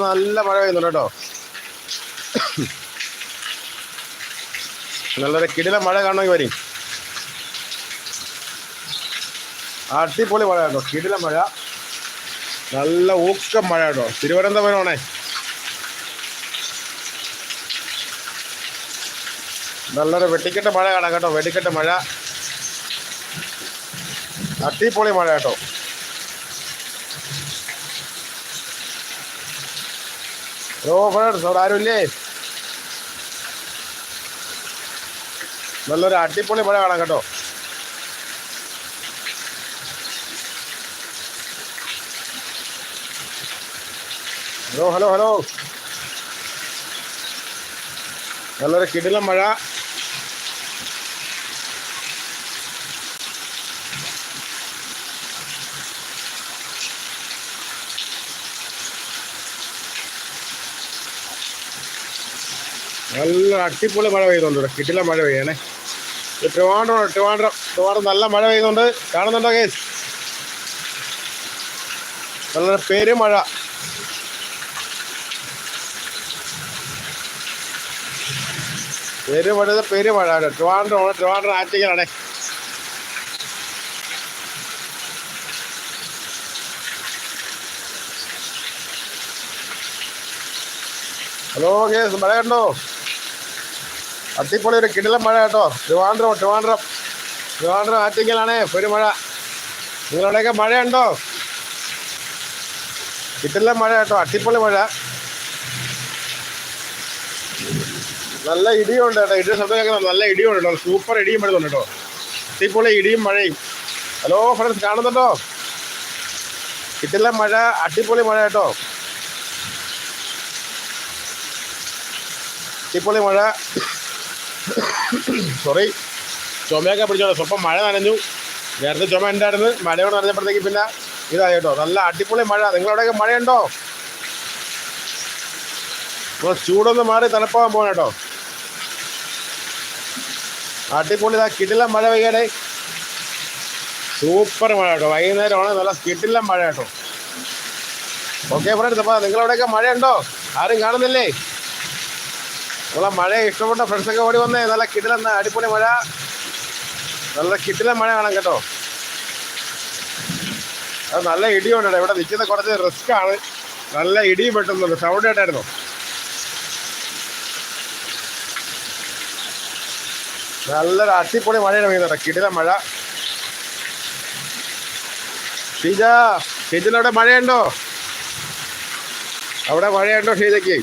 നല്ല മഴ പെയ്യുന്നുണ്ട് കേട്ടോ. നല്ലൊരു കിടില മഴ കാണണമെങ്കിൽ വരും. അടിപൊളി മഴ കേട്ടോ കിടില മഴ. നല്ല ഊക്കം മഴ കേട്ടോ തിരുവനന്തപുരമാണേ. നല്ലൊരു വെട്ടിക്കെട്ട മഴ കാണാം കേട്ടോ വെടിക്കെട്ട മഴ. അടിപൊളി മഴ കേട്ടോ. ഹലോ ഫ്രണ്ട്സ് അവിടെ നല്ലൊരു അടിപൊളി മഴ കാണാം കേട്ടോ. Hello hello hello. നല്ലൊരു കിടിലം മഴ. നല്ല അടിപൊളി മഴ പെയ്യുന്നുണ്ട് ഇവിടെ കിട്ടില്ല മഴ പെയ്യണേ. ട്രിവാൻഡ്രം ട്രിവാൻഡ്രം ട്രിവാൻഡ്രം നല്ല മഴ പെയ്യുന്നുണ്ട് കാണുന്നുണ്ടോ കേസ് നല്ല പേര് മഴ പേര് മഴ പേര് മഴ ട്രിവാൻഡ്രം ആണ് ട്രിവാൻഡ്രം ആറ്റിക്കലാണേ ഹലോ കേസ് മഴ കണ്ടോ? അടിപൊളി ഒരു കിടിലം മഴ കേട്ടോ. ട്രിവാൻഡ്രം ട്രിവാൻഡ്രം. ട്രിവാൻഡ്രം ആറ്റിങ്ങലാണേ ഒരു മഴ. നിങ്ങളവിടെയൊക്കെ മഴയുണ്ടോ? കിട്ടില്ല മഴ കേട്ടോ അടിപൊളി മഴ. നല്ല ഇടിയുണ്ട് കേട്ടോ ഇടിയുടെ ശബ്ദം നല്ല ഇടിയുണ്ട് കേട്ടോ സൂപ്പർ ഇടിയും വരുന്നുണ്ട് കേട്ടോ. അടിപൊളി ഇടിയും മഴയും. ഹലോ ഫ്രണ്ട്സ് കാണുന്നുണ്ടോ? കിട്ടില്ല മഴ അടിപൊളി മഴ കേട്ടോ. അടിപൊളി മഴ. സോറി ചുമയൊക്കെ പിടിച്ചോളൂ. സ്വപ്പം മഴ നനഞ്ഞു. നേരത്തെ ചുമ ഉണ്ടായിരുന്നു. മഴയോട് നനഞ്ഞപ്പോഴത്തേക്ക് പിന്നെ ഇതായി കേട്ടോ. നല്ല അടിപൊളി മഴ. നിങ്ങളവിടെയൊക്കെ മഴയുണ്ടോ? ഇപ്പോൾ ചൂടൊന്ന് മാറി തണുപ്പാകാൻ പോകണം കേട്ടോ. അടിപൊളി ഇതാ കിടില മഴ പെയ്യണേ സൂപ്പർ മഴ കേട്ടോ. വൈകുന്നേരമാണ് നല്ല കിടില മഴ കേട്ടോ. ഓക്കെ ഫ്രണ്ട്സ് അപ്പോൾ നിങ്ങളവിടെയൊക്കെ മഴയുണ്ടോ? ആരും കാണുന്നില്ലേ? നമ്മളെ മഴ ഇഷ്ടപ്പെട്ട ഫ്രണ്ട്സൊക്കെ ഓടി വന്നേ. നല്ല കിടില അടിപൊളി മഴ. നല്ല കിടില മഴ കാണാം കേട്ടോ. അത് നല്ല ഇടിയുണ്ട് ഇവിടെ നിൽക്കുന്ന കുറച്ച് റിസ്ക് ആണ്. നല്ല ഇടിയും വെട്ടുന്നുണ്ട്. സൗണ്ട് കേട്ടായിരുന്നു? നല്ലൊരു അടിപൊളി മഴയാണ് പെയ്യുന്നുണ്ട് കിടില മഴ. ഷീജ ഷീജനവിടെ മഴയുണ്ടോ? അവിടെ മഴയുണ്ടോ ഷീജയ്ക്ക്?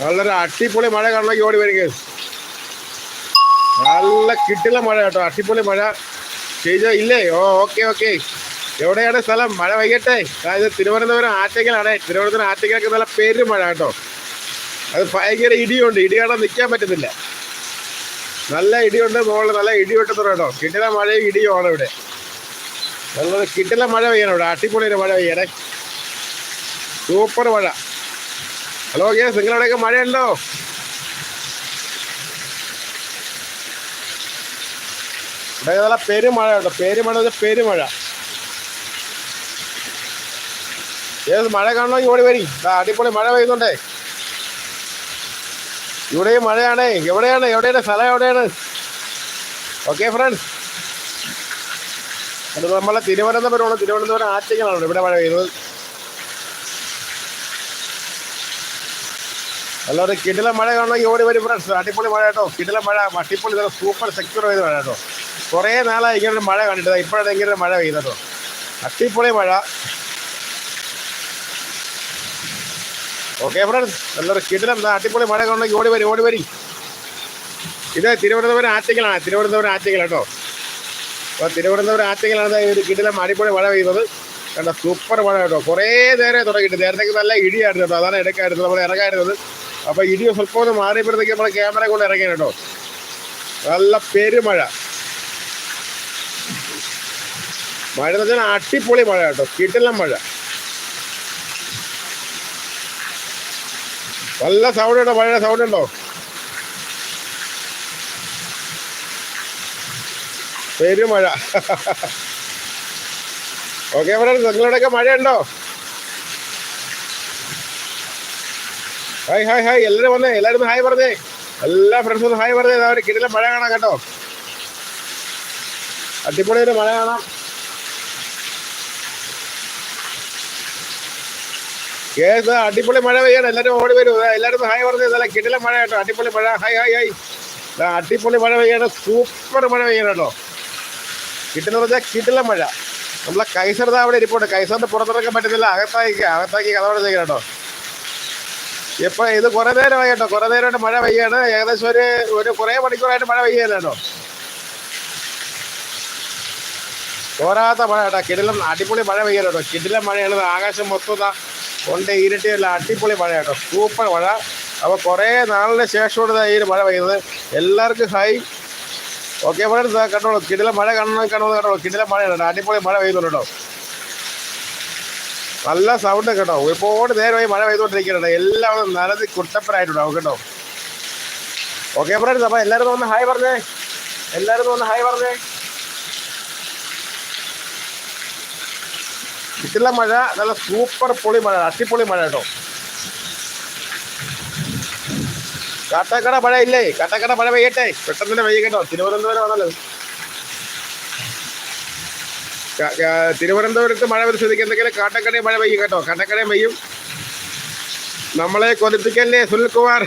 നല്ലൊരു അടിപൊളി മഴ കാണണമെങ്കിൽ ഓടി വരിക നല്ല കിട്ടില്ല മഴ കേട്ടോ. അടിപൊളി മഴ. ചെയ്തോ? ഇല്ലേ? Oh okay okay. എവിടെയാണ് സ്ഥലം? മഴ വൈകട്ടെ അതായത് തിരുവനന്തപുരം ആറ്റക്കലാണ് തിരുവനന്തപുരം ആറ്റക്കലൊക്കെ നല്ല പേര് മഴ കേട്ടോ. അത് ഭയങ്കര ഇടിയുണ്ട്. ഇടി കാണാൻ നിൽക്കാൻ പറ്റുന്നില്ല നല്ല ഇടിയുണ്ട്. മുകളിൽ നല്ല ഇടി വെട്ടുന്നുണ്ട് കേട്ടോ. കിട്ടില മഴയും ഇടിയുമാണ് ഇവിടെ. നല്ല കിട്ടില മഴ പെയ്യണം ഇവിടെ. അടിപൊളി ഒരു മഴ പെയ്യണേ. സൂപ്പർ മഴ. ഹലോ യെസ് നിങ്ങളവിടെയൊക്കെ മഴയുണ്ടോ? ഇവിടെ നല്ല പെരുമഴ കേട്ടോ. പെരുമഴ പെരുമഴ. ഏത് മഴ കാണണമെങ്കിൽ ഓടി വരി. അടിപൊളി മഴ പെയ്യുന്നുണ്ടേ. ഇവിടെയും മഴയാണേ. എവിടെയാണ്? എവിടെയാണ്? സ്ഥലം എവിടെയാണ്? ഓക്കെ ഫ്രണ്ട്സ് അത് നമ്മളെ തിരുവനന്തപുരമാണ്. തിരുവനന്തപുരം ആറ്റിങ്ങലാണ് ഇവിടെ മഴ പെയ്യുന്നത്. നല്ലൊരു കിടില മഴ കാണണമെങ്കിൽ ഓടി വരും ഫ്രണ്ട്സ്. അടിപൊളി മഴ കേട്ടോ. കിടില മഴ അടിപൊളി നല്ല സൂപ്പർ സെക്യൂർ ചെയ്ത് മഴ കേട്ടോ. കുറേ നാളായി ഇങ്ങനെ മഴ കണ്ടിട്ട്. ഇപ്പോഴാണ് ഇങ്ങനെ മഴ പെയ്തത് കേട്ടോ. അടിപൊളി മഴ. ഓക്കെ ഫ്രണ്ട്സ് നല്ലൊരു കിടിലം അടിപൊളി മഴ കാണണമെങ്കിൽ ഓടി വരും ഓടി വരും. ഇത് തിരുവനന്തപുരം ആറ്റിക്കലാണ് തിരുവനന്തപുരം ആറ്റിക്കൽ കേട്ടോ. അപ്പോൾ തിരുവനന്തപുരം ആറ്റിക്കലാണ് ഒരു കിടിലം അടിപൊളി മഴ പെയ്യുന്നത് കണ്ട സൂപ്പർ മഴ കേട്ടോ. കുറേ നേരെ തുടങ്ങിയിട്ട്. നേരത്തേക്ക് നല്ല ഇടിയായിരുന്നു കേട്ടോ. അതാണ് ഇടയ്ക്കായിരുന്നു നമ്മൾ ഇറങ്ങായിരുന്നത്. അപ്പോൾ ഇടി സ്വല്പം ഒന്ന് മാറിയപ്പോഴത്തേക്ക് നമ്മൾ ക്യാമറ കൊണ്ട് ഇറങ്ങിയാണ് കേട്ടോ. നല്ല പെരുമഴ മഴ. എന്ന് വെച്ചാൽ അടിപൊളി മഴ കേട്ടോ. കിട്ടില്ല മഴ. നല്ല സൗണ്ട് ഉണ്ടോ? മഴയുടെ സൗണ്ട് ഉണ്ടോ? പെരുമഴ ഓക്കെ ഫ്രണ്ട്സ് നിങ്ങളുടെയൊക്കെ മഴയുണ്ടോ? ഹായ് ഹായ് ഹായ് എല്ലാവരും വന്നേ. എല്ലാവരും ഹായ് പറഞ്ഞേ. എല്ലാ ഫ്രണ്ട്സും ഹായ് പറഞ്ഞേ. അവർ കിടിലം മഴ കാണാം കേട്ടോ. അടിപൊളിയൊരു മഴ കാണാം. ഏത് അടിപൊളി മഴ പെയ്യണം. എല്ലാവരും ഓടി വരും. എല്ലാവരും ഹായ് പറഞ്ഞേ. അല്ല കിടിലം മഴ കേട്ടോ. അടിപൊളി മഴ. ഹായ് ഹായ് ഹായ് അടിപൊളി മഴ പെയ്യണം. സൂപ്പർ മഴ പെയ്യണം കേട്ടോ. കിട്ടുന്ന പറഞ്ഞാൽ കിടിലം മഴ. നമ്മളെ കൈസർ അവിടെ ഇരിപ്പുണ്ട്. കൈസറിന്റെ പുറത്തിറക്കാൻ പറ്റുന്നില്ല. അകത്താക്കി അകത്താക്കി കഥ പറഞ്ഞേക്കാം കേട്ടോ. ഇപ്പൊ ഇത് കുറെ നേരം കേട്ടോ. കുറെ നേരമായിട്ട് മഴ പെയ്യാണ്. ഏകദേശം ഒരു ഒരു കുറെ മണിക്കൂറായിട്ട് മഴ പെയ്യാനാണോ പോരാത്ത മഴ കേട്ടോ. കിടിലം അടിപൊളി മഴ പെയ്യല്ലോ കേട്ടോ. കിടിലം മഴയാണ് ആകാശം മൊത്തം കൊണ്ട് ഇരുട്ടിയല്ല അടിപൊളി മഴ കേട്ടോ. സൂപ്പർ മഴ. അപ്പോൾ കുറേ നാളിന് ശേഷമാണ് ഈ മഴ പെയ്യുന്നത്. എല്ലാവർക്കും ഹൈ ഓക്കെ ഫ്രണ്ട്സ് കണ്ടോളൂ. കിടിലം മഴ കാണണം കണ്ടോളൂ. കേട്ടോ കിടിലം മഴയാണ് അടിപൊളി മഴ പെയ്യുന്നുണ്ട് നല്ല സൗണ്ട് കേട്ടോ. ഒരുപാട് നേരമായി മഴ പെയ്തുകൊണ്ടിരിക്കുന്നുണ്ട് എല്ലാവരും നനത് കുട്ടപ്പനായിട്ടുണ്ടാവും കേട്ടോ. ഓക്കെ ഫ്രണ്ട്സ് അപ്പം എല്ലാവരും ഒന്ന് ഹായ് പറഞ്ഞേ. എല്ലാവരും ഒന്ന് ഹായ് പറഞ്ഞേ. കിട്ടില്ല മഴ. നല്ല സൂപ്പർ പൊളി മഴ. അട്ടിപ്പൊളി മഴ കേട്ടോ. കാട്ടാക്കട മഴ ഇല്ലേ കാട്ടാക്കട മഴ പെയ്യട്ടെ. പെട്ടെന്ന് തന്നെ പെയ്യട്ടോ തിരുവനന്തപുരം ആണല്ലോ. തിരുവനന്തപുരത്ത് മഴ പരിസ്ഥിതിക്ക് എന്തെങ്കിലും കാട്ടക്കടയും മഴ പെയ്യും കേട്ടോ. കാട്ടക്കടയും പെയ്യും. നമ്മളെ കൊതിപ്പിക്കല്ലേ സുനിൽകുമാർ?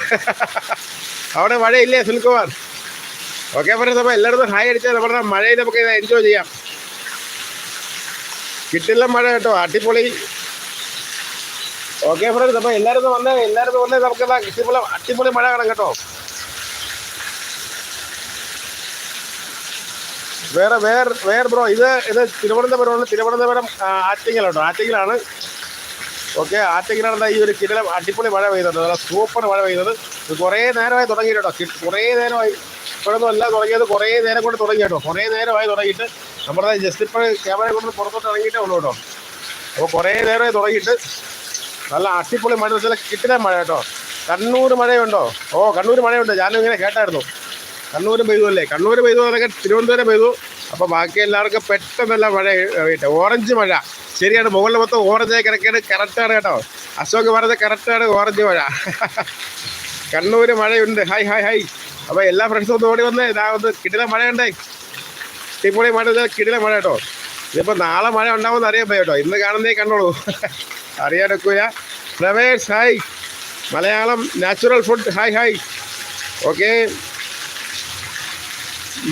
അവിടെ മഴയില്ലേ സുനിൽകുമാർ? ഓക്കെ ഫ്രണ്ട്സ് അപ്പോൾ എല്ലായിടത്തും ഹായ് അടിച്ചാൽ നമ്മുടെ മഴയിൽ നമുക്ക് എൻജോയ് ചെയ്യാം. കിട്ടില്ല മഴ കേട്ടോ അടിപൊളി. ഓക്കെ ഫ്രണ്ട്സ് അപ്പോൾ എല്ലായിടത്തും വന്നേ എല്ലായിടത്തും വന്നേ നമുക്ക് കിട്ടിപ്പൊളി അടിപൊളി മഴ കാണാം കേട്ടോ. വേറെ വേറെ വേറെ ബ്രോ ഇത് ഇത് തിരുവനന്തപുരമാണ് തിരുവനന്തപുരം ആ, ആറ്റിങ്ങലാണ്. ഓക്കെ ആറ്റിങ്ങലാണ് ഈ ഒരു കിടലം അടിപൊളി മഴ പെയ്യുന്നുണ്ട് നല്ല സൂപ്പർ മഴ പെയ്യുന്നത് ഇത് കുറേ നേരമായി തുടങ്ങിയിട്ടോ കുറേ നേരമായി. ഇപ്പോഴൊന്നും അല്ല തുടങ്ങിയത് കുറേ നേരം കൊണ്ട് തുടങ്ങി കേട്ടോ. കുറേ നേരമായി തുടങ്ങിയിട്ട്. നമ്മുടെ ജസ്റ്റ് ഇപ്പോൾ ക്യാമറ കൊണ്ട് പുറത്തോട്ട് ഇറങ്ങിയിട്ടേ ഉള്ളൂ കേട്ടോ. അപ്പോൾ കുറേ നേരമായി തുടങ്ങിയിട്ട് നല്ല അടിപൊളി മഴ വെച്ചാൽ കിട്ടില്ല മഴ കേട്ടോ. കണ്ണൂർ മഴയുണ്ടോ? ഓ കണ്ണൂർ മഴയുണ്ട്. ഞാനും ഇങ്ങനെ കേട്ടായിരുന്നു. കണ്ണൂർ പെയ്തു അല്ലേ? കണ്ണൂർ പെയ്തു എന്നൊക്കെ തിരുവനന്തപുരം പെയ്തു. അപ്പോൾ ബാക്കി എല്ലാവർക്കും പെട്ടെന്നല്ല മഴ കിട്ടും ഓറഞ്ച് മഴ. ശരിയാണ് മുകളിൽ മൊത്തം ഓറഞ്ചായി കിടക്കേണ്ടത് കറക്റ്റാണ് കേട്ടോ. അശോക് പറഞ്ഞത് കറക്റ്റാണ് ഓറഞ്ച് മഴ. കണ്ണൂർ മഴയുണ്ട്. ഹായ് ഹായ് ഹായ് അപ്പോൾ എല്ലാ ഫ്രണ്ട്സും ഒന്ന് ഓടി വന്നേ. ഇതാ ഒന്ന് കിടില മഴയുണ്ടേ. ഇപ്പോഴേ മഴ കിടില മഴ കേട്ടോ. ഇതിപ്പോൾ നാളെ മഴ ഉണ്ടാവുമെന്ന് അറിയാൻ പോയി കേട്ടോ. ഇന്ന് കാണുന്നേ കണ്ടോളൂ. അറിയാനൊക്കില്ല Pravesh hi Malayalam natural food hi hi okay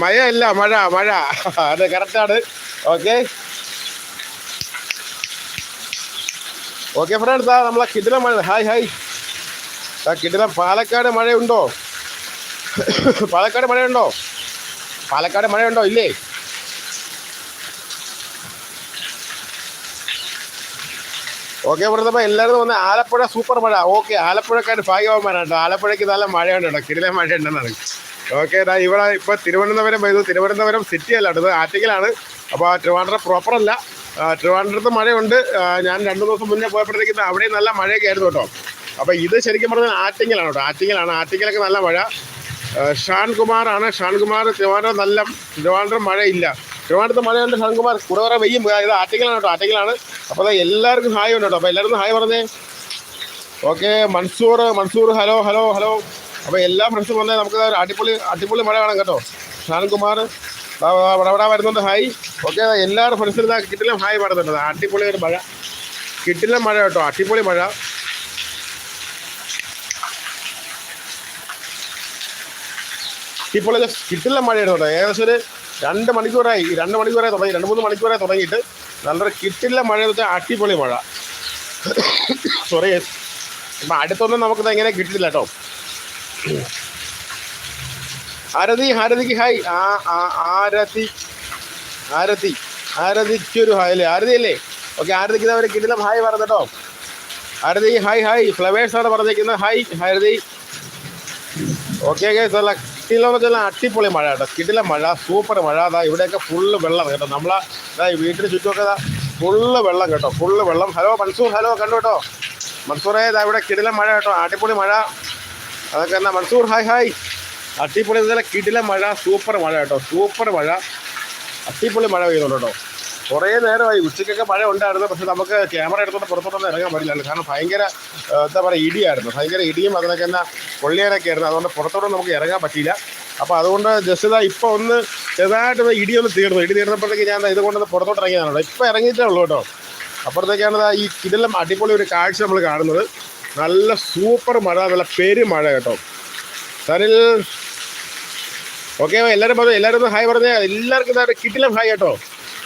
മഴയല്ല മഴ മഴ. അത് കറക്റ്റാണ് ഓക്കെ ഓക്കെ ഫ്രണ്ട്സ് ആ നമ്മളെ കിടിലം മഴ. ഹായ് ഹായ് ആ കിടിലം പാലക്കാട് മഴയുണ്ടോ? പാലക്കാട് മഴയുണ്ടോ? പാലക്കാട് മഴയുണ്ടോ? ഇല്ലേ? ഓക്കെ പറഞ്ഞപ്പോൾ എല്ലാവരും വന്ന് ആലപ്പുഴ സൂപ്പർ മഴ. ഓക്കെ ആലപ്പുഴക്കാർ ഭാഗ്യവാന്മാരാണ് കേട്ടോ. ആലപ്പുഴയ്ക്ക് നല്ല മഴയുണ്ട് കേട്ടോ. കിടിലം മഴ ഉണ്ടെന്നാണ് ഓക്കെ ഇതാ ഇവിടെ ഇപ്പോൾ തിരുവനന്തപുരം പെയ്തു. തിരുവനന്തപുരം സിറ്റി അല്ല ഇത് ആറ്റിക്കലാണ് അപ്പോൾ ട്രിവാൻഡ്രം ആ, ട്രിവാൻഡ്രത്ത് മഴയുണ്ട്. ഞാൻ രണ്ട് ദിവസം മുന്നേ പോയപ്പോഴത്തേക്കും അവിടെയും നല്ല മഴയൊക്കെ ആയിരുന്നു കേട്ടോ. അപ്പോൾ ഇത് ശരിക്കും പറഞ്ഞാൽ ആറ്റിങ്ങലാണ് കേട്ടോ. ആറ്റിങ്ങലാണ്. ആറ്റിങ്ങലൊക്കെ നല്ല മഴ. ഷാൻകുമാർ ആണ് ഷാൻകുമാർ ഷാൻ കുമാർ ട്രിവാൻഡ്രം നല്ല ട്രിവാൻഡ്രം മഴയില്ല. ട്രിവാൻഡ്രത്ത് മഴയുണ്ട് ഷാൻകുമാർ കുറെ കുറെ വെയ്യും ഇത് ആറ്റിങ്ങലാണ് കേട്ടോ. ആറ്റിങ്ങലാണ്. അപ്പോൾ എല്ലാവർക്കും ഹായ് ഉണ്ട് കേട്ടോ. അപ്പോൾ എല്ലാവർക്കും ഹായ് പറഞ്ഞേ. Okay Mansoor Mansoor hello hello hello. അപ്പോൾ എല്ലാ ഫ്രണ്ട്സും വന്നേ നമുക്ക് അടിപൊളി അടിപൊളി മഴ കാണാം കേട്ടോ. ഷാൻകുമാർ വടവട വരുന്നുണ്ട്. ഹായ് ഓക്കെ എല്ലാവരും ഫ്രണ്ട്സിനും ഇതാ കിട്ടില്ല ഹായ് പറയുന്നുണ്ട്. അടിപൊളി ഒരു മഴ. കിട്ടില്ല മഴ കേട്ടോ അടിപൊളി മഴ. ഇപ്പോൾ കിട്ടില്ല മഴയാണ് കേട്ടോ. ഏകദേശം ഒരു രണ്ട് മണിക്കൂറായി. രണ്ട് മണിക്കൂറായി തുടങ്ങി. രണ്ട് മൂന്ന് മണിക്കൂറായി തുടങ്ങിയിട്ട് നല്ലൊരു കിട്ടില്ല മഴ എന്ന് വെച്ചാൽ അടിപൊളി മഴ. സോറി ഇപ്പം അടുത്തൊന്നും നമുക്കിത് എങ്ങനെ കിട്ടില്ല കേട്ടോ. ആരതി ആരതിക്ക് ഹായ് ആ ആരതി. ആരതി ആരതിക്കൊരു ഹായ് അല്ലേ? ആരതി അല്ലേ? ഓക്കെ ആരതിക്ക് അവർ കിട്ടില്ല ഹായ് പറഞ്ഞോ ആരതി ഹായ് ഹായ് ഫ്ലവേഴ്സ് ആണ് പറഞ്ഞിരിക്കുന്നത് ഹായ് ആരതി. ഓക്കെ ഗൈസ് അല്ല എന്ന് വെച്ചാൽ അടിപൊളി മഴ കേട്ടോ. കിട്ടില്ല മഴ സൂപ്പർ മഴ. അതാ ഇവിടെയൊക്കെ ഫുള്ള് വെള്ളം കേട്ടോ. നമ്മളെ വീട്ടിന് ചുറ്റുമൊക്കെ ഫുള്ള് വെള്ളം കേട്ടോ. ഫുള്ള് വെള്ളം. ഹലോ മൻസൂർ ഹലോ കണ്ടു കേട്ടോ. മൻസൂറേ ഇതാ ഇവിടെ കിടില മഴ കേട്ടോ. അടിപൊളി മഴ. അതൊക്കെ എന്നാ മൻസൂർ ഹായ് ഹായ്. അട്ടിപ്പൊളി ഇന്നലെ കിടില മഴ സൂപ്പർ മഴ കേട്ടോ സൂപ്പർ മഴ. അട്ടിപ്പൊളി മഴ പെയ്യുന്നുണ്ട് കേട്ടോ. കുറേ നേരമായി ഉച്ചയ്ക്കൊക്കെ മഴ ഉണ്ടായിരുന്നു പക്ഷെ നമുക്ക് ക്യാമറ എടുത്തോണ്ട് പുറത്തോട്ടൊന്നും ഇറങ്ങാൻ പറ്റില്ല കാരണം ഭയങ്കര എന്താ പറയുക ഇടിയായിരുന്നു. ഭയങ്കര ഇടിയും അതിനൊക്കെ എന്നാൽ പൊള്ളിയാനൊക്കെ ആയിരുന്നു. അതുകൊണ്ട് പുറത്തോട്ട് നമുക്ക് ഇറങ്ങാൻ പറ്റിയില്ല. അപ്പോൾ അതുകൊണ്ട് ജസ്റ്റ് ഇതാ ഇപ്പോൾ ഒന്ന് ചെറുതായിട്ട് ഒന്ന് ഇടി ഒന്ന് തീർന്നു. ഇടി തീർന്നപ്പോഴത്തേക്ക് ഞാൻ ഇതുകൊണ്ട് പുറത്തോട്ട് ഇറങ്ങിയതാണ് കേട്ടോ. ഇപ്പോൾ ഇറങ്ങിയിട്ടേ ഉള്ളൂ കേട്ടോ. അപ്പുറത്തേക്കാണ് ഈ കിടലം അടിപൊളി ഒരു കാഴ്ച നമ്മൾ കാണുന്നത്. നല്ല സൂപ്പർ മഴ നല്ല മഴ കേട്ടോ. സാറിൽ ഓക്കെ എല്ലാവരും പറഞ്ഞു എല്ലാവരും ഹായ് പറഞ്ഞേ. എല്ലാവർക്കും ഇതാ ഹായ് കേട്ടോ.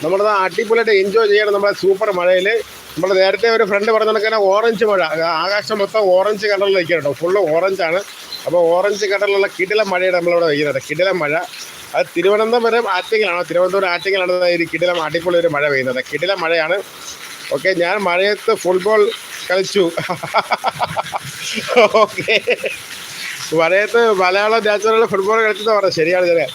നമ്മളത് അടിപൊളിയായിട്ട് എൻജോയ് ചെയ്യണം നമ്മുടെ സൂപ്പർ മഴയിൽ നമ്മൾ നേരത്തെ ഒരു ഫ്രണ്ട് പറഞ്ഞു കണക്ക് ഓറഞ്ച് മഴ. ആകാശം മൊത്തം ഓറഞ്ച് കളറിൽ നിൽക്കുക കേട്ടോ. ഫുള്ള് ഓറഞ്ചാണ് അപ്പോൾ ഓറഞ്ച് കളറിലുള്ള കിടിലം മഴയാണ് നമ്മളിവിടെ പെയ്യുന്നത് കിടിലം മഴ. അത് തിരുവനന്തപുരം ആറ്റിങ്ങലാണ്. തിരുവനന്തപുരം ആറ്റങ്ങളാണ് ഈ കിടിലം അടിപൊളി ഒരു മഴ പെയ്യുന്നത്. കിടിലം മഴയാണ്. ഓക്കെ ഞാൻ മഴയത്ത് ഫുട്ബോൾ കളിച്ചു. ഓക്കെ മഴയത്ത് മലയാളം നാച്ചുറൽ ഫുട്ബോൾ കളിച്ചെന്ന് പറഞ്ഞു. ശരിയാണ് ചെറിയ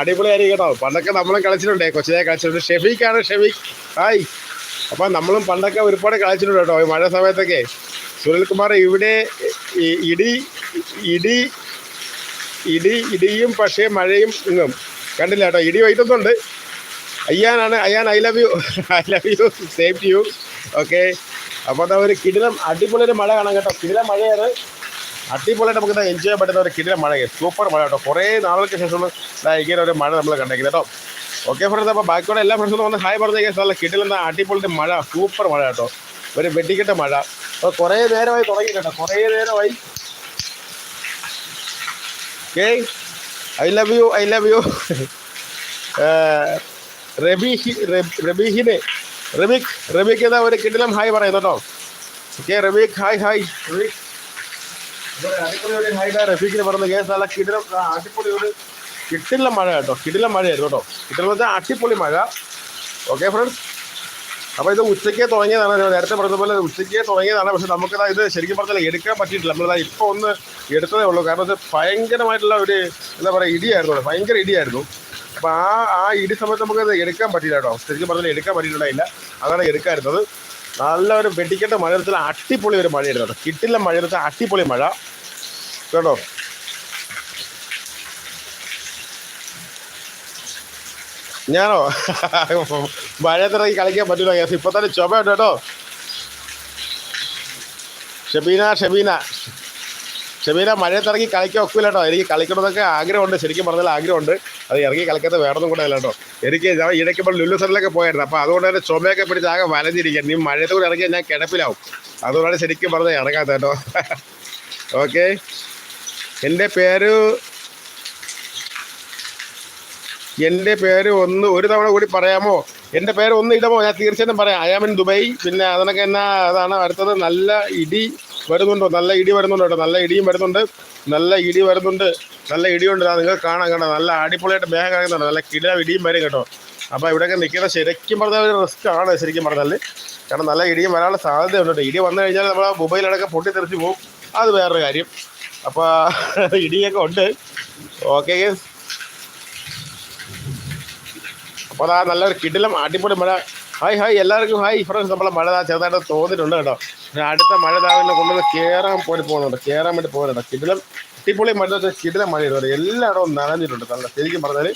അടിപൊളിയായിരിക്കും കേട്ടോ. പണ്ടൊക്കെ നമ്മളും കളിച്ചിട്ടുണ്ടേ കൊച്ചിനെ കളിച്ചിട്ടുണ്ട്. ഷെഫീക്കാണ് ഷെഫീഖ്. ഹായ്. അപ്പം നമ്മളും പണ്ടൊക്കെ ഒരുപാട് കളിച്ചിട്ടുണ്ട് കേട്ടോ ഈ മഴ സമയത്തൊക്കെ. സുനിൽകുമാർ ഇവിടെ ഇടി ഇടി ഇടി ഇടിയും പക്ഷേ മഴയും ഇങ്ങും. കണ്ടില്ല കേട്ടോ? ഇടി വൈകുന്നുണ്ട്. അയ്യാനാണ് Ayyan I love you I love you save you okay അപ്പോൾ അതാ ഒരു കിടിലം അടിപൊളി ഒരു മഴ കാണാം കേട്ടോ. കിടിലം മഴയാണ്. അടിപൊളിയായിട്ട് നമുക്ക് എൻജോയ് ചെയ്യാൻ പറ്റുന്ന ഒരു കിടിലം മഴ സൂപ്പർ മഴ കേട്ടോ. കുറേ നാളുകൾക്ക് ശേഷമാണ് ഇങ്ങനെ ഒരു മഴ നമ്മൾ കണ്ടേക്കുന്നത് കേട്ടോ. ഓക്കെ ഫ്രണ്ട്സ് അപ്പോൾ ബാക്കിയുള്ള എല്ലാ ഫ്രണ്ട്സും വന്ന് ഹായ് പറഞ്ഞു കഴിഞ്ഞാൽ കിടിലം അടിപൊളി മഴ സൂപ്പർ മഴ കേട്ടോ. ഒരു വെട്ടിക്കെട്ട മഴ. അപ്പോൾ കുറേ നേരമായി തുടങ്ങി കേട്ടോ. കുറേ നേരമായി. Okay I love you I love you Rabeehi റബീഹിന് Rabeekh Rabeekh എന്താ ഒരു കിടിലം ഹായ് പറയുന്നു കേട്ടോ. Okay Rabeekh hi hi. Rabeekh ഇവിടെ അടിപൊളി ഒരു ഹായ് ഡാ റഫീഖിന് പറഞ്ഞ കേസ് നല്ല കിടിലം അടിപൊളിയോട് കിട്ടില്ല മഴ കേട്ടോ. കിടിലം മഴയായിരുന്നു കേട്ടോ. കിട്ടില്ല വെച്ചാൽ അടിപൊളി മഴ. ഓക്കെ ഫ്രണ്ട്സ് അപ്പോൾ ഇത് ഉച്ചയ്ക്ക് തുടങ്ങിയതാണ്. നേരത്തെ പറഞ്ഞ പോലെ ഉച്ചയ്ക്ക് തുടങ്ങിയതാണ്. പക്ഷെ നമുക്ക് ഇത് ശരിക്കും പറഞ്ഞാൽ എടുക്കാൻ പറ്റിയിട്ടില്ല. നമ്മളത് ഇപ്പോൾ ഒന്ന് എടുത്തതേ ഉള്ളൂ. കാരണം ഇത് ഭയങ്കരമായിട്ടുള്ള ഒരു എന്താ പറയുക ഇടിയായിരുന്നു ഭയങ്കര ഇടിയായിരുന്നു. അപ്പോൾ ആ ആ ഇടി സമയത്ത് നമുക്ക് എടുക്കാൻ പറ്റില്ല കേട്ടോ. ശരിക്കും പറഞ്ഞാൽ എടുക്കാൻ പറ്റിയിട്ടുണ്ടായില്ല അങ്ങനെ എടുക്കാറുന്നത് നല്ല ഒരു വെടിക്കെട്ട മഴയത്തിൽ അട്ടിപ്പൊളി ഒരു മഴയായിരുന്നു കേട്ടോ. കിട്ടില്ല മഴയത്ത് അട്ടിപ്പൊളി മഴ. കേട്ടോ? ഞാനോ? മഴയത്തിറങ്ങി കളിക്കാൻ പറ്റില്ല കേസ് ഇപ്പൊ തന്നെ ചുമയുണ്ട് കേട്ടോ. ഷബീന ഷബീന. ഷബീന മഴയത്തിറങ്ങി കളിക്കാൻ ഒക്കില്ല കേട്ടോ. എനിക്ക് കളിക്കണമെന്നൊക്കെ ആഗ്രഹമുണ്ട്. ശരിക്കും പറഞ്ഞാൽ ആഗ്രഹമുണ്ട്. അത് ഇറങ്ങി കളിക്കത്ത് വേണമെന്നും കൂടെ അല്ല കേട്ടോ. എനിക്ക് ഞാൻ ഇടയ്ക്ക് ഇപ്പോൾ ലുല്ലു സറിലൊക്കെ പോയായിരുന്നു. അപ്പോൾ അതുകൊണ്ട് തന്നെ ചുമയൊക്കെ പിടിച്ച് ആകെ വലഞ്ഞിരിക്കുക നീ മഴയത്ത് കൂടെ ഇറങ്ങിയാൽ ഞാൻ കിടപ്പിലാവും. അതുകൊണ്ടാണ് ശരിക്കും പറഞ്ഞത് ഇറങ്ങാത്ത കേട്ടോ. ഓക്കെ എന്റെ പേര് എന്റെ പേര് ഒന്ന് ഒരു തവണ കൂടി പറയാമോ? എന്റെ പേര് ഒന്ന് ഇടമോ? ഞാൻ തീർച്ചയായിട്ടും പറയാം. അയാമിൻ ദുബൈ പിന്നെ അതിനൊക്കെ എന്നാ അതാണ് അടുത്തത്? നല്ല ഇടി വരുന്നുണ്ടോ. നല്ല ഇടി വരുന്നുണ്ടോ കേട്ടോ. നല്ല ഇടിയും വരുന്നുണ്ട്. നല്ല ഇടി വരുന്നുണ്ട്. നല്ല ഇടിയുണ്ട്. നിങ്ങൾ നിങ്ങൾക്ക് കാണാം. കേട്ടോ നല്ല അടിപൊളിയായിട്ട് മേഘം കിടക്കുന്നുണ്ട് നല്ല കിട ഇടിയും വരും കേട്ടോ. അപ്പോൾ ഇവിടെയൊക്കെ നിൽക്കുന്ന ശരിക്കും പറഞ്ഞാൽ ഒരു റിസ്ക് ആണ് ശരിക്കും പറഞ്ഞാൽ കാരണം നല്ല ഇടിയും വരാനുള്ള സാധ്യതയുണ്ട് കേട്ടോ. ഇടി വന്നു കഴിഞ്ഞാൽ നമ്മൾ മൊബൈലടക്കം പൊട്ടിത്തെറിച്ച് പോകും. അത് വേറൊരു കാര്യം. അപ്പോൾ ഇടിയൊക്കെ ഉണ്ട്. ഓക്കെ അപ്പോൾ അതാ നല്ലൊരു കിടിലം അടിപൊളി മഴ. ഹായ് ഹായ് എല്ലാവർക്കും ഹായ് ഫ്രണ്ട്സ് നമ്മളെ മഴ ചെറുതായിട്ട് തോന്നിയിട്ടുണ്ട് കേട്ടോ. അടുത്ത മഴ താവിനെ കൊണ്ടുവന്ന് കയറാൻ പോയി പോകുന്നുണ്ട് കയറാൻ വേണ്ടി പോകുന്നുണ്ട് കിടിലം അടിപൊളി മഴ കിടിലം മഴ ഇടുന്നത് എല്ലായിടവും നനഞ്ഞിട്ടുണ്ട് നല്ല ശരിക്കും പറഞ്ഞാൽ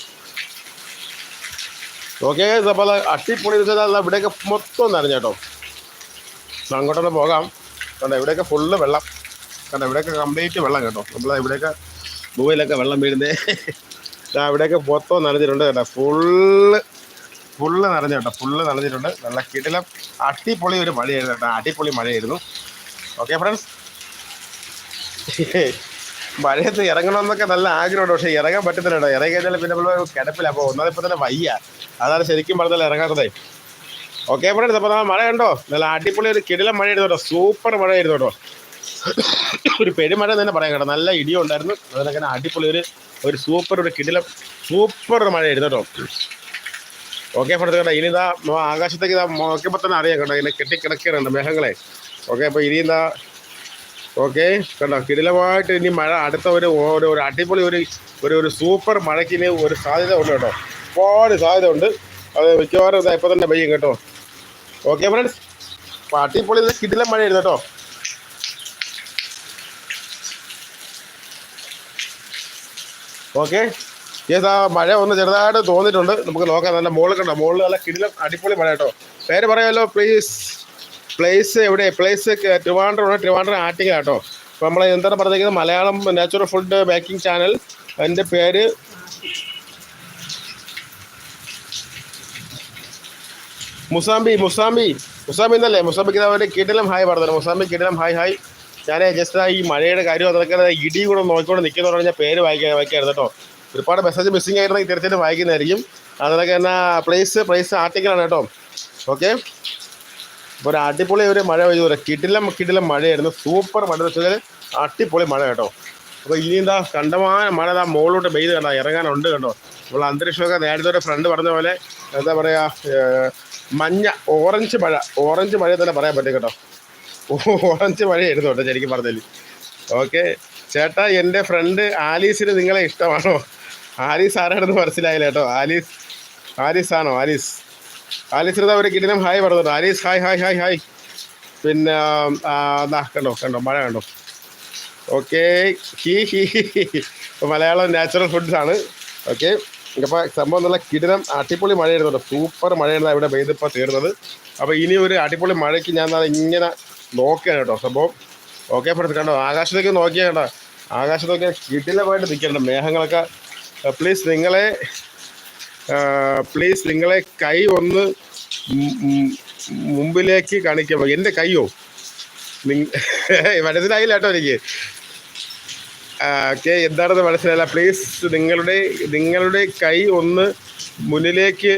ഓക്കെ അപ്പോൾ അട്ടിപ്പൊളി വെച്ചാൽ ഇവിടെയൊക്കെ മൊത്തം നനഞ്ഞേട്ടോ അങ്ങോട്ടൊന്ന് പോകാം. കണ്ടോ ഇവിടെയൊക്കെ ഫുള്ള് വെള്ളം. കണ്ടോ ഇവിടെയൊക്കെ കംപ്ലീറ്റ് വെള്ളം കേട്ടോ. നമ്മൾ ഇവിടെയൊക്കെ ഭൂമിയിലൊക്കെ വെള്ളം വീഴുന്നേ. ഇവിടെയൊക്കെ മൊത്തം നനഞ്ഞിട്ടുണ്ട് കേട്ടോ. ഫുള്ള് ഫുള്ള് കേട്ടോ ഫുള്ള് നിറഞ്ഞിട്ടുണ്ട്. നല്ല കിടിലം അടിപൊളി ഒരു മഴയായിരുന്നു കേട്ടോ അടിപൊളി മഴയായിരുന്നു. ഓക്കെ ഫ്രണ്ട്സ് മഴയത്ത് ഇറങ്ങണമെന്നൊക്കെ നല്ല ആഗ്രഹമുണ്ട് പക്ഷേ ഇറങ്ങാൻ പറ്റുന്നില്ല കേട്ടോ. ഇറങ്ങി കഴിഞ്ഞാൽ പിന്നെ നമ്മൾ കിടപ്പില്ല അപ്പോൾ ഒന്നാമത് ഇപ്പം തന്നെ വയ്യ. അതാണ് ശരിക്കും പറഞ്ഞാൽ ഇറങ്ങാത്തതേ. ഓക്കെ ഫ്രണ്ട്സ് അപ്പോൾ നമ്മൾ മഴ കണ്ടോ? നല്ല അടിപൊളി ഒരു കിടിലം മഴയായിരുന്നു കേട്ടോ. സൂപ്പർ മഴയായിരുന്നു കേട്ടോ. ഒരു പെരുമഴ തന്നെ പറയാം കേട്ടോ. നല്ല ഇടിയുണ്ടായിരുന്നു ഉണ്ടായിരുന്നു. അതിനൊക്കെ അടിപൊളി ഒരു ഒരു സൂപ്പർ ഒരു കിടിലം സൂപ്പർ ഒരു മഴയായിരുന്നു കേട്ടോ. ഓക്കെ ഫ്രണ്ട്സ് കേട്ടോ ഇനി ഇതാ ആകാശത്തേക്ക് ഇതാ നോക്കിയപ്പോൾ തന്നെ അറിയാം കേട്ടോ ഇങ്ങനെ കെട്ടിക്കിടക്കുന്നുണ്ട് മേഘങ്ങളെ. ഓക്കെ അപ്പോൾ ഇനി എന്താ ഓക്കെ കണ്ടോ കിടിലമായിട്ട് ഇനി മഴ അടുത്ത ഒരു ഒരു ഒരു അടിപൊളി ഒരു ഒരു ഒരു സൂപ്പർ മഴയ്ക്ക് ഇനി ഒരു സാധ്യത ഉണ്ട് കേട്ടോ. ഒരുപാട് സാധ്യത ഉണ്ട്. അത് മിക്കവാറും ഇതാ ഇപ്പോൾ തന്നെ പെയ്യും കേട്ടോ. ഓക്കെ ഫ്രണ്ട്സ് അപ്പോൾ അടിപൊളി ഇത് കിടിലം മഴയായിരുന്നു കേട്ടോ. ഓക്കെ യെസ് ആ മഴ ഒന്ന് ചെറുതായിട്ട് തോന്നിയിട്ടുണ്ട്. നമുക്ക് നോക്കാം. നല്ല മുകളിൽ കണ്ടോ? മുകളിൽ നല്ല കിടിലം അടിപൊളി മഴ കേട്ടോ. പേര് പറയാമല്ലോ പ്ലീസ് പ്ലേസ് എവിടെ? പ്ലേസ് ട്രിവാൻഡ്രം ഉണ്ട് ട്രിവാൻഡ്രം ആറ്റിങ്ങ കേട്ടോ. അപ്പോൾ നമ്മൾ എന്താണ് പറഞ്ഞിരിക്കുന്നത്? Malayalam natural food baking channel എന്റെ പേര് മുസാമ്പി മുസാമ്പി മുസാമ്പി എന്നല്ലേ? മുസാമ്പിക്ക് അവരുടെ കിടിലം ഹായ് പറഞ്ഞത്. മുസാമ്പി കിടിലം ഹായ് ഹായ് ഞാൻ ജസ്റ്റ് ഈ മഴയുടെ കാര്യം അതൊക്കെ ഇടി കൂടെ നോക്കിക്കൊണ്ട് നിൽക്കുന്നതോടെ ഞാൻ പേര് വായിക്കാൻ വായിക്കായിരുന്നു കേട്ടോ. ഒരുപാട് മെസ്സേജ് മിസ്സിംഗ് ആയിരുന്നെങ്കിൽ തീർച്ചയായിട്ടും വായിക്കുന്നതായിരിക്കും. അതിനൊക്കെ തന്നെ പ്ലേസ് പ്ലേസ് ആർട്ടിക്കലാണ് കേട്ടോ. ഓക്കെ ഇപ്പോൾ ഒരു അടിപൊളി ഒരു മഴ പെയ്തു. കിടിലം കിടിലം മഴയായിരുന്നു. സൂപ്പർ മഴ. എന്ന് വെച്ചാൽ അടിപൊളി മഴ കേട്ടോ. അപ്പോൾ ഇനി എന്താ കണ്ടമാന മഴ ഇതാ മുകളിലോട്ട് പെയ്ത് കണ്ടോ ഇറങ്ങാനുണ്ട് കേട്ടോ നമ്മൾ അന്തരീക്ഷമൊക്കെ നേരത്തെ ഒരു ഫ്രണ്ട് പറഞ്ഞ പോലെ എന്താ പറയുക മഞ്ഞ ഓറഞ്ച് മഴ. ഓറഞ്ച് മഴ തന്നെ പറയാൻ പറ്റും കേട്ടോ. ഓറഞ്ച് മഴയായിരുന്നു കേട്ടോ ശരിക്കും പറഞ്ഞതിൽ ഓക്കെ ചേട്ടാ എന്റെ ഫ്രണ്ട് ആലീസിന് നിങ്ങളെ ഇഷ്ടമാണോ? ആലീസ് ആരാണെന്ന് മനസ്സിലായില്ല കേട്ടോ. ആലീസ് ആലീസ് ആണോ? ആലീസ്. ആലീസിന് അവരെ കിടിലം ഹായ് പറഞ്ഞു Alice hi hi hi hi. പിന്നെ എന്നാ കണ്ടോ കണ്ടോ മഴ കണ്ടോ? ഓക്കെ. ഹി ഹി ഇപ്പോൾ മലയാളം നാച്ചുറൽ ഫുഡ്സാണ് ഓക്കെ. അപ്പോൾ സംഭവം നല്ല കിടിലം അടിപൊളി മഴയായിരുന്നു കേട്ടോ സൂപ്പർ മഴയാണ് ഇവിടെ പെയ്തിപ്പോൾ തീർന്നത്. അപ്പോൾ ഇനി ഒരു അടിപൊളി മഴയ്ക്ക് ഞാൻ ഇങ്ങനെ നോക്കുകയാണ് കേട്ടോ സംഭവം. ഓക്കെ ഫ്രണ്ട്സ് കണ്ടോ? ആകാശത്തേക്ക് നോക്കിയാൽ കേട്ടോ ആകാശത്തൊക്കെ കിടിലമായിട്ട് നിൽക്കുന്നുണ്ട്. മേഘങ്ങളൊക്കെ പ്ലീസ് നിങ്ങളെ പ്ലീസ് നിങ്ങളെ കൈ ഒന്ന് മുമ്പിലേക്ക് കാണിക്കാമോ എന്റെ കൈയോ? മനസ്സിലായില്ല കേട്ടോ എനിക്ക്. ഓക്കെ എന്താണെന്ന് മനസ്സിലായില്ല. പ്ലീസ് നിങ്ങളുടെ നിങ്ങളുടെ കൈ ഒന്ന് മുന്നിലേക്ക്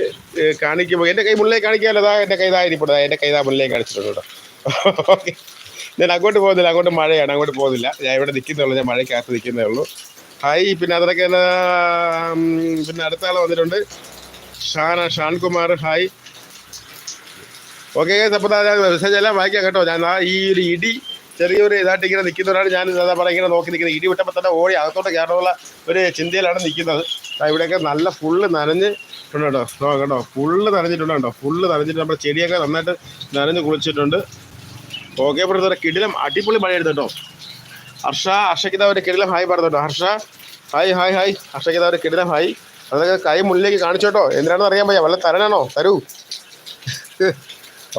കാണിക്കുമ്പോൾ എന്റെ കൈ മുന്നിലേക്ക് കാണിക്കാമല്ലോ. അതാ എന്റെ കൈ ഇതായിരിക്കും എന്റെ കൈ ഇതാ മുന്നിലേക്ക് കാണിച്ചിട്ടുണ്ട് കേട്ടോ. ഓക്കെ ഞാൻ അങ്ങോട്ട് പോകുന്നില്ല. അങ്ങോട്ട് മഴയാണ്. അങ്ങോട്ട് പോകുന്നില്ല. ഞാൻ ഇവിടെ നിൽക്കുന്നേ ഉള്ളൂ ഞാൻ മഴയ്ക്കകത്ത് നിൽക്കുന്നേ ഉള്ളൂ. ഹായ്. പിന്നെ അതിനൊക്കെ പിന്നെ അടുത്ത ആൾ വന്നിട്ടുണ്ട്. ഷാന ഷാൻകുമാർ. ഹായ്. ഓക്കെ അപ്പോൾ മെസ്സേജ് എല്ലാം വായിക്കാം കേട്ടോ. ഞാൻ ഈ ഒരു ഇടി ചെറിയൊരു ഇതായിട്ട് ഇങ്ങനെ നിൽക്കുന്നവരാണ്. ഞാൻ എന്താ പറയുക ഇങ്ങനെ നോക്കി നിൽക്കുന്നത്. ഇടി വിട്ടപ്പോൾ തന്നെ ഓടി അകത്തോട്ട് കയറാനുള്ള ഒരു ചിന്തയിലാണ് നിൽക്കുന്നത്. ഇവിടെയൊക്കെ നല്ല ഫുള്ള് നനഞ്ഞ് ഉണ്ട് കേട്ടോ. ഫുള്ള് നനഞ്ഞിട്ടുണ്ട് കേട്ടോ. ഫുള്ള് നനഞ്ഞിട്ട് നമ്മുടെ ചെടിയൊക്കെ നന്നായിട്ട് നനഞ്ഞ് കുളിച്ചിട്ടുണ്ട്. ഓക്കെ ഇവിടെ കിടിലം അടിപൊളി മഴയെടുത്തു കേട്ടോ. ഹർഷ ഹർഷയ്ക്ക് ഒരു കിടിലം ഹായ് പറഞ്ഞോട്ടോ ഹർഷ ഹായ് ഹായ് ഹായ്. ഹർഷയ്ക്ക് ഒരു കിടിലം ഹായ്. അതൊക്കെ കൈ മുന്നിലേക്ക് കാണിച്ചോട്ടോ. എന്തിനാണെന്ന് അറിയാൻ പയ്യ വല്ല തരനാണോ? തരൂ.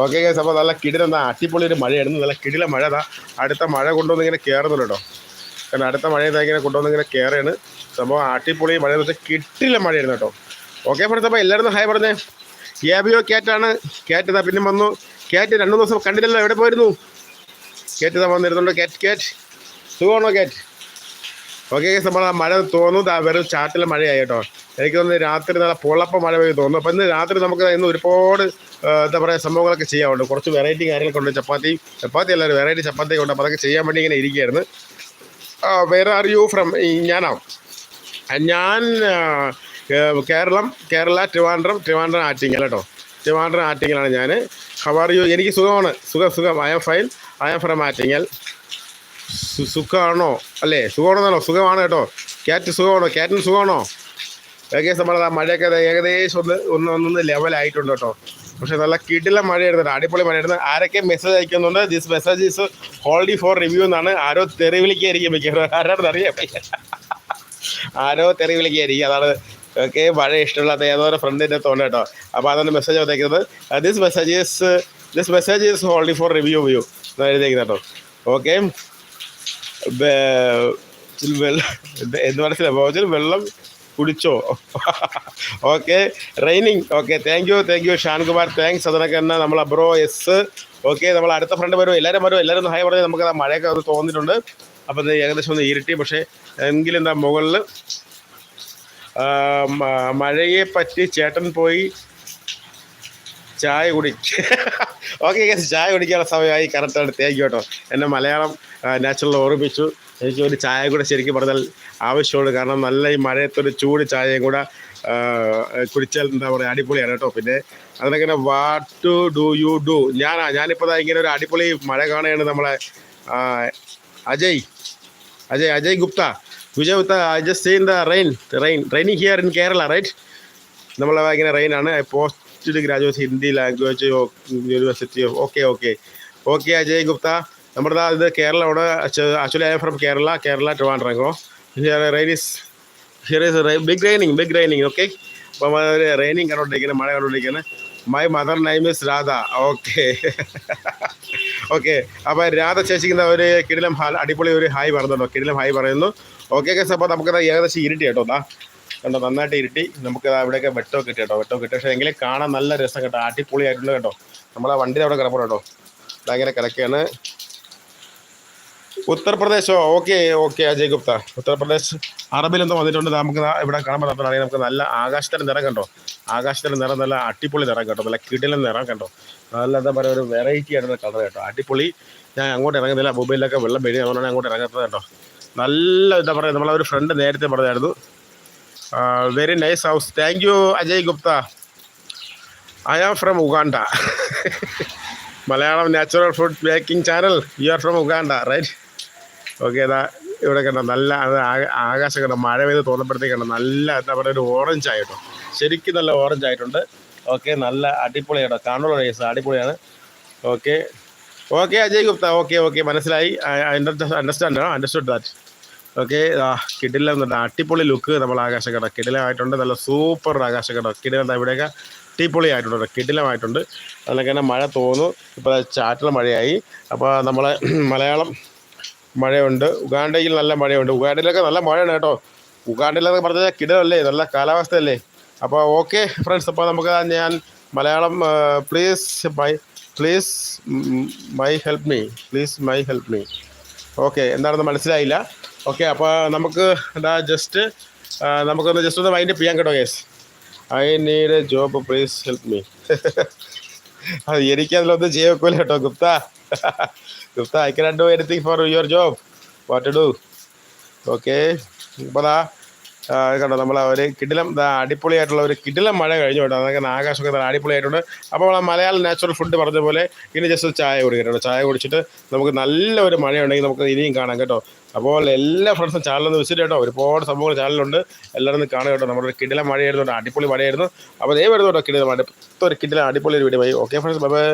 ഓക്കെ ഗൈസ് അപ്പോൾ നല്ല കിടിലം അടിപൊളി ഒരു മഴയായിരുന്നു. നല്ല കിടില മഴ ദാ. അടുത്ത മഴ കൊണ്ടുവന്ന് ഇങ്ങനെ കയറുന്നുണ്ട് കേട്ടോ. കാരണം അടുത്ത മഴ ഇതാ ഇങ്ങനെ കൊണ്ടുവന്ന് ഇങ്ങനെ കയറുകയാണ് സംഭവം അടിപൊളി മഴ. എന്ന് വെച്ചാൽ കിട്ടില്ല മഴയായിരുന്നു കേട്ടോ. ഓക്കെ ഫ്രണ്ട്സ് അപ്പോൾ എല്ലാവരും ഹായ് പറഞ്ഞേ. ഏബിയോ ക്യാറ്റാണ് ക്യാറ്റ് ഇതാ പിന്നെ വന്നു. ക്യാറ്റ് രണ്ടു ദിവസം കണ്ടില്ലല്ലോ. എവിടെ പോയിരുന്നു? ക്യാറ്റ് ഇതാ വന്നിരുന്നുണ്ട്. ക്യാറ്റ് ക്യാറ്റ് സുഖമാണോ കേറ്റ് ഓക്കെ നമ്മൾ ആ മഴ തോന്നുന്നു. വെറും ചാട്ടിലെ മഴയായി കേട്ടോ. എനിക്ക് തോന്നുന്നു രാത്രി നല്ല പൊള്ളപ്പ മഴ പെയ്ത് തോന്നുന്നു. അപ്പം ഇന്ന് രാത്രി നമുക്ക് ഇന്ന് ഒരുപാട് എന്താ പറയുക സംഭവങ്ങളൊക്കെ ചെയ്യാറുണ്ട് കുറച്ച് വെറൈറ്റി കാര്യങ്ങളൊക്കെ ഉണ്ട്. ചപ്പാത്തി ചപ്പാത്തി അല്ല വെറൈറ്റി ചപ്പാത്തി ഉണ്ട്. അപ്പോൾ അതൊക്കെ ചെയ്യാൻ വേണ്ടി ഇങ്ങനെ ഇരിക്കുകയായിരുന്നു. വേറെ ആർ യു ഫ്രം ഞാനാ? ഞാൻ കേരളം കേരള ട്രിവാൻഡ്രം ട്രിവാൻഡ്രം ആറ്റിങ്ങൽ കേട്ടോ. ട്രിവാൻഡ്രം ആറ്റിങ്ങലാണ് ഞാൻ ഹവാർ യു എനിക്ക് സുഖമാണ്. സുഖം സുഖം. I am fine I am from Attingal. സുഖമാണോ അല്ലേ സുഖമാണെന്നാണോ സുഖമാണ് കേട്ടോ. ക്യാറ്റ് സുഖമാണോ? ക്യാറ്റിന് സുഖമാണോ? ഏകദേശം നമ്മളത് ആ മഴയൊക്കെ ഏകദേശം ഒന്ന് ഒന്ന് ഒന്നൊന്ന് ലെവലായിട്ടുണ്ട് കേട്ടോ. പക്ഷെ നല്ല കിടില മഴയായിരുന്നു കേട്ടോ. അടിപൊളി മഴയായിരുന്നു. ആരൊക്കെ മെസ്സേജ് അയക്കുന്നുണ്ട്? This message is held for review എന്നാണ്. ആരോ തെറി വിളിക്കായിരിക്കും മിക്കവാറും. ആരാണെന്ന് അറിയാം ആരോ തെറി വിളിക്കായിരിക്കും. അതാണ് ഓക്കെ മഴ ഇഷ്ടമില്ലാത്ത ഏതോ ഫ്രണ്ടിന്റെ തോന്നുന്നു കേട്ടോ. അപ്പോൾ അതാണ് മെസ്സേജ് വന്നേക്കുന്നത്. This message is this message is held for review view എഴുതിയേക്കുന്നത് കേട്ടോ. ഓക്കെ എന്ന് മനസ്സിലായി? വെള്ളം കുടിച്ചോ? Okay raining. Okay thank you thank you Shankumar. Thanks അതിനൊക്കെ തന്നെ നമ്മൾ അബ്രോ എസ് ഓക്കെ നമ്മൾ അടുത്ത ഫ്രണ്ട് വരുമോ എല്ലാവരും വരും എല്ലാവരും ഹായ് പറഞ്ഞാൽ നമുക്ക് ആ മഴയൊക്കെ അത് തോന്നിയിട്ടുണ്ട്. അപ്പം ഏകദേശം ഒന്ന് ഇരുട്ടി. പക്ഷേ എങ്കിലും എന്താ മുകളിൽ മഴയെ പറ്റി ചേട്ടൻ പോയി ചായ കുടി. ഓക്കെ ചായ കുടിക്കാനുള്ള സമയമായി. കറക്റ്റാണ് യു കേട്ടോ. എന്റെ മലയാളം നാച്ചുറൽ ഓർമ്മിപ്പിച്ചു. എനിക്ക് ഒരു ചായ കൂടെ ശരിക്കും പറഞ്ഞാൽ ആവശ്യമുണ്ട് കാരണം നല്ല ഈ മഴയത്തൊരു ചൂട് ചായയും കൂടെ കുടിച്ചാൽ എന്താ പറയുക അടിപൊളിയാണ് കേട്ടോ. പിന്നെ അതിനങ്ങനെ what to do you do ഞാനാ ഞാനിപ്പോൾ ഇങ്ങനെ ഒരു അടിപൊളി മഴ കാണുകയാണ് നമ്മളെ Ajay. Ajay Ajay Gupta. Vijay Gupta I just seen the rain rain raining here in Kerala right നമ്മളെ ഇങ്ങനെ റെയിൻ ആണ്. Post graduate Hindi language university okay okay okay Ajay Gupta. നമ്മുടെ ഇത് കേരളമാണ് actually I from Kerala Kerala ട്രിവാൻഡ്രങ്കോ rain is here is big raining big raining okay അപ്പോൾ raining കണ്ടോണ്ടിരിക്കുന്നത് മഴ കണ്ടോണ്ടിരിക്കുന്നത് my mother name is Radha okay okay അപ്പോൾ രാധ ചേച്ചിക്കുന്ന ഒരു കിടിലം ഹാൽ അടിപൊളി ഒരു ഹായ് പറയുന്നുണ്ടോ കിടിലം ഹായ് പറയുന്നു. ഓക്കെ കേസ് അപ്പോൾ നമുക്കത് ഏകദേശം ഇരുട്ടി കേട്ടോ ദാ. കണ്ടോ നന്നായിട്ട് ഇരുട്ടി. നമുക്ക് അവിടെയൊക്കെ വെട്ടമൊക്കെ കിട്ടി കേട്ടോ വെട്ടമൊക്കെ കിട്ടി പക്ഷേ എങ്കിലും കാണാൻ നല്ല രസം കേട്ടോ അടിപൊളി ആയിട്ടുണ്ട് കേട്ടോ. നമ്മളെ വണ്ടിയിൽ അവിടെ കിടപ്പുണ്ട് കേട്ടോ. ഭയങ്കര കിടക്കുകയാണ്. ഉത്തർപ്രദേശോ? Okay okay Ajay Gupta. Uttar Pradesh അറബിലെന്തോ വന്നിട്ടുണ്ട്. നമുക്ക് ഇവിടെ ഇവിടെ കാണാൻ അറിയാം നമുക്ക് നല്ല ആകാശത്തിന്റെ നിറം കണ്ടോ? ആകാശത്തിന്റെ നിറം നല്ല അടിപൊളി നിറം കേട്ടോ നല്ല കിടിലൻ നിറം കണ്ടോ? നല്ല എന്താ പറയുക ഒരു വെറൈറ്റി ആണ് കളർ കേട്ടോ. അടിപൊളി. ഞാൻ അങ്ങോട്ട് ഇറങ്ങുന്നില്ല. മൊബൈലിലൊക്കെ വെള്ളം പേടി അതുകൊണ്ടാണ് അങ്ങോട്ട് ഇറങ്ങുന്നത് കേട്ടോ. നല്ല എന്താ പറയുക നമ്മളെ ഒരു ഫ്രണ്ട് നേരത്തെ പറഞ്ഞായിരുന്നു. Very nice house thank you Ajay Gupta. I am from Uganda Malayalam natural food making channel you are from Uganda right okay ഇതാ ഇവിടെ കണ്ടോ നല്ല അത് ആക- ആകാശം കണ്ടോ മഴ പെയ്ത് തോന്നപ്പെടുത്തേക്ക് നല്ല എന്താ പറയുക ഒരു ഓറഞ്ച് ആയിട്ടോ ശരിക്കും നല്ല ഓറഞ്ച് ആയിട്ടുണ്ട്. ഓക്കെ നല്ല അടിപൊളിയാട്ടോ കാണുള്ള കേസ് അടിപൊളിയാണ്. Okay. Okay Ajay Gupta. Okay okay മനസ്സിലായി. അണ്ടർസ്റ്റാൻഡ് അണ്ടർസ്റ്റുഡ് ദാറ്റ് ഓക്കെ കിടിലം എന്നുണ്ട് അടിപൊളി ലുക്ക് നമ്മൾ ആകാശം കേട്ടോ കിടിലമായിട്ടുണ്ട് നല്ല സൂപ്പർ ആകാശം കേട്ടോ കിടിലം ഇവിടെയൊക്കെ അടിപൊളി ആയിട്ടുണ്ട് കേട്ടോ കിടിലമായിട്ടുണ്ട്. അതിനൊക്കെ തന്നെ മഴ തോന്നും ഇപ്പോൾ ചാറ്റൽ മഴയായി. അപ്പോൾ നമ്മളെ മലയാളം മഴയുണ്ട്. ഉഗാണ്ടയിൽ നല്ല മഴയുണ്ട്. ഉഗാണ്ടയിലൊക്കെ നല്ല മഴയാണ് കേട്ടോ. ഉഗാണ്ടയിലൊക്കെ പറഞ്ഞാൽ കിടലല്ലേ? നല്ല കാലാവസ്ഥയല്ലേ? അപ്പോൾ ഓക്കെ ഫ്രണ്ട്സ് അപ്പോൾ നമുക്ക് ഞാൻ Malayalam please my please my help me please my help me okay എന്താണെന്ന് മനസ്സിലായില്ല. ഓക്കെ അപ്പോൾ നമുക്ക് എന്താ ജസ്റ്റ് നമുക്കൊന്ന് ജസ്റ്റ് ഒന്ന് മൈൻഡ് ചെയ്യാൻ കേട്ടോ guys I need a job please help me അത് എനിക്കതിലൊന്നും ഒക്കില്ല കേട്ടോ Gupta. Gupta I can do anything for your job what to do okay ഇപ്പോൾ ദാ കണ്ടോ നമ്മൾ ഒരു കിടിലം അടിപൊളിയായിട്ടുള്ള ഒരു കിടിലം മഴ കഴിഞ്ഞു കേട്ടോ. അതൊക്കെ ആകാശമൊക്കെ നല്ല അടിപൊളിയായിട്ടുണ്ട്. അപ്പോൾ നമ്മൾ മലയാളം നാച്ചുറൽ ഫുഡ് പറഞ്ഞ പോലെ ഇനി ജസ്റ്റ് ചായ കുടിക്കട്ടോ ചായ കുടിച്ചിട്ട് നമുക്ക് നല്ല ഒരു മഴയുണ്ടെങ്കിൽ നമുക്ക് ഇനിയും കാണാം കേട്ടോ. അപ്പോൾ എല്ലാ ഫ്രണ്ട്സും ചാനലൊന്ന് വിസിറ്റ് കേട്ടോ ഒരുപാട് സംഭവങ്ങൾ ചാനലുണ്ട് എല്ലാവരും കാണുക കേട്ടോ. നമ്മുടെ ഒരു കിടിലം മഴയായിരുന്നു അടിപൊളി മഴയായിരുന്നു. അപ്പോൾ ദേ വരുന്നു കേട്ടോ കിടിലം മഴ. ഒരു കിടിലം അടിപൊളി ഒരു video okay friends bye bye